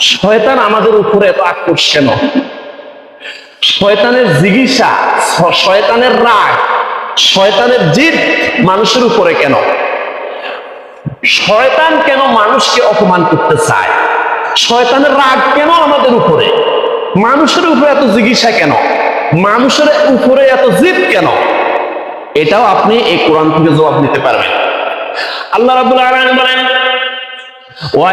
শয়তান আমাদের উপরে এত আকর্ষণ শয়তানের জিজ্ঞাসা শয়তানের রাগ শয়তানের জিদ মানুষের উপরে কেন? শয়তান কেন মানুষকে অপমান করতে চায়? শয়তানের রাগ কেন আমাদের উপরে? মানুষের উপরে এত জিজ্ঞাসা কেন? মানুষের উপরে এত জিদ কেন? এটাও আপনি এই কোরআন থেকে জবাব নিতে পারবেন। আল্লাহ রাবুল আলম বলেন, ওয়া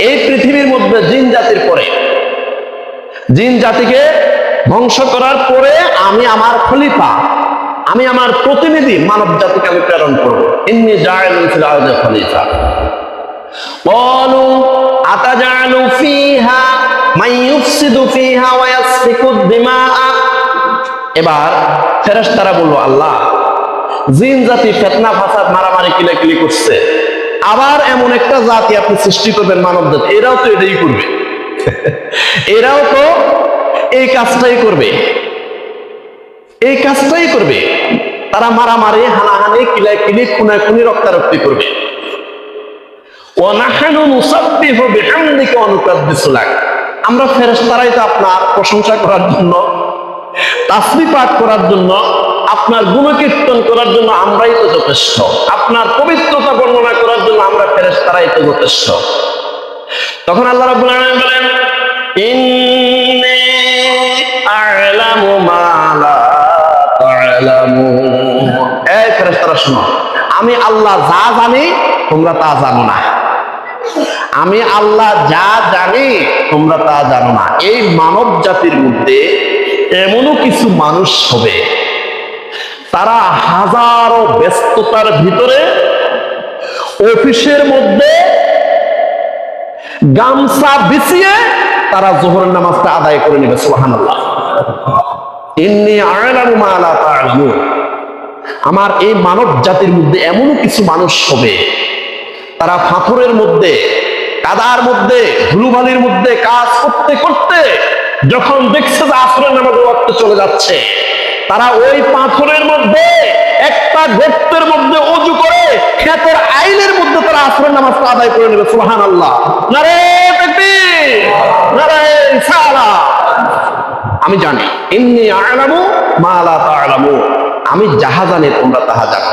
এই পৃথিবীর মধ্যে জিন জাতির পরে জিন জাতিকে ধ্বংস করার পরে আমি আমার খলিফা আমি আমার প্রতিনিধি মানব জাতিকে আমি প্রেরণ করবো ইন্নি জাইলুন ফিল আরদে খলিফা قالوا أتجعل فيها من يفسد فيها ويسفك الدماء এবার ফেরেশতারা বলল আল্লাহ জিন জাতি ফেতনা ফাসাদ মারামারি কিলাকিলি করছে আবার এমন একটা জাতি আপনি সৃষ্টি করবেন মানব জাতি এরাও তো এটাই করবে। এরাও তো এই কাজটাই করবে। এই কাজটাই করবে। তারা মারামারি, হানাহানি রক্তারক্তি করবে। ওয়ানাহানু নুসাব্বিহু বিহামদিকা ওয়া নুকাদ্দিসু লাক। আমরা ফেরেশতারাই তো আপনার প্রশংসা করার জন্য, তাসবিহ পাঠ করার জন্য, আপনার গুণকীর্তন করার জন্য আমরাই তো যথেষ্ট। আপনার পবিত্রতা বর্ণনা ফেরেশতারাই তো যথেষ্ট তখন আল্লাহ রাব্বুল আলামিন বলেন, ইন্নী আ'লামু মা লা তা'লামুন। এই ফেরেশতারা, শোনো, আমি আল্লাহ যা জানি, তোমরা তা জানো না। আমি আল্লাহ যা জানি, তোমরা তা জানো না। এই মানব জাতির মধ্যে এমনও কিছু মানুষ হবে, তারা হাজারো ব্যস্ততার ভিতরে অফিসের মধ্যে গামছা বিছিয়ে তারা জোহরের নামাজটা আদায় করে নেবে তা'লামুন। আমার এই মানব জাতির মধ্যে এমনও কিছু মানুষ হবে, তারা পাথরের মধ্যে, কাদার মধ্যে, ধুলুবালির মধ্যে কাজ করতে করতে যখন দেখছে যে আসরের রক্ত চলে যাচ্ছে, তারা ওই পাথরের মধ্যে একটা গর্তের মধ্যে অজু করে খেতের আইনের মধ্যে তারা আসরের নামাজটা আদায় করে নেবে সুহান আল্লাহ নারে নারে। আমি জানি এমনি আ'লামু মা তা আলামু আমি যাহা জানি তোমরা তাহা জানো।